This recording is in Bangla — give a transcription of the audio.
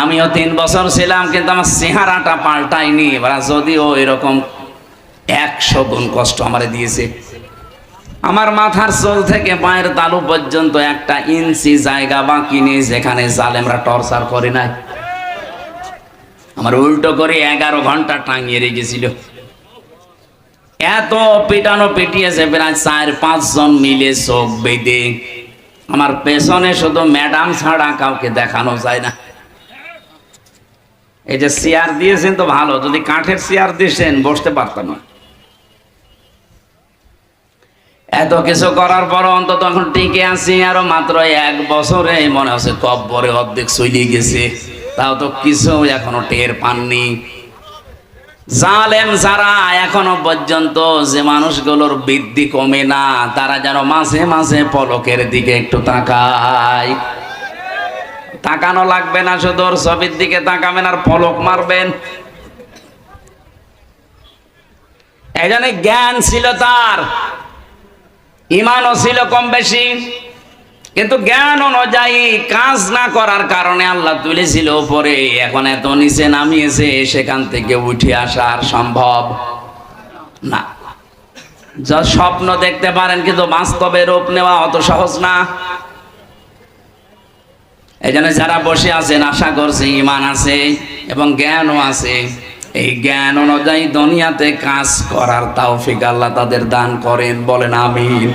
আমিও তিন বছর ছিলাম, কিন্তু আমার চেহারাটা পাল্টাইনি এবার যদিও এরকম একশো গুণ কষ্ট আমারে দিয়েছে। আমার মাথার চোল থেকে পায়ের তালু পর্যন্ত একটা ইঞ্চি জায়গা বাকি নেই, যেখানে জালেমরা টর্চার করে নাই। আমার উল্টো করে এগারো ঘণ্টা টাঙিয়ে রেখেছিল। এত পিটানো পিটিয়েছে, প্রায় চার পাঁচজন মিলে চোখ বেঁধে। আমার পেছনে শুধু ম্যাডাম ছাড়া কাউকে দেখানো যায় না। এই যে চেয়ার দিয়েছেন তো ভালো, যদি কাঠের চেয়ার দিয়েছেন বসতে পারতাম না। এত কিছু করার পর অন্তত এখন টিকে আছি আরও মাত্র এক বছরে, মনে হচ্ছে কব্বরে অর্ধেক চলে গেছে। তাও তো কিছু এখনও টের পাননি। জালেম যারা এখনও পর্যন্ত যে মানুষগুলোর বৃদ্ধি কমে না, তারা যেন মাঝে মাঝে পলকের দিকে একটু তাকায়। তাকানো লাগবে না শুধু, ওর ছবির দিকে তাকাবেন আর পলক মারবেন। এই জন্য জ্ঞান ছিল তার, ইমানও ছিল কম বেশি, কিন্তু জ্ঞান অনুযায়ী কাজ না করার কারণে আল্লাহ তুলেছিল উপরে, এখন এত নিচে নামিয়েছে, সেখান থেকে উঠে আসার সম্ভব না। যা স্বপ্ন দেখতে পারেন, কিন্তু বাস্তবে রূপ নেওয়া অত সহজ না। এই জন্য যারা বসে আছেন, আশা করছে ইমান আছে এবং জ্ঞানও আছে। এই জ্ঞান অনুযায়ী দুনিয়াতে কাজ করার তাওফিক আল্লাহ তাদের দান করেন, বলেন আমিন।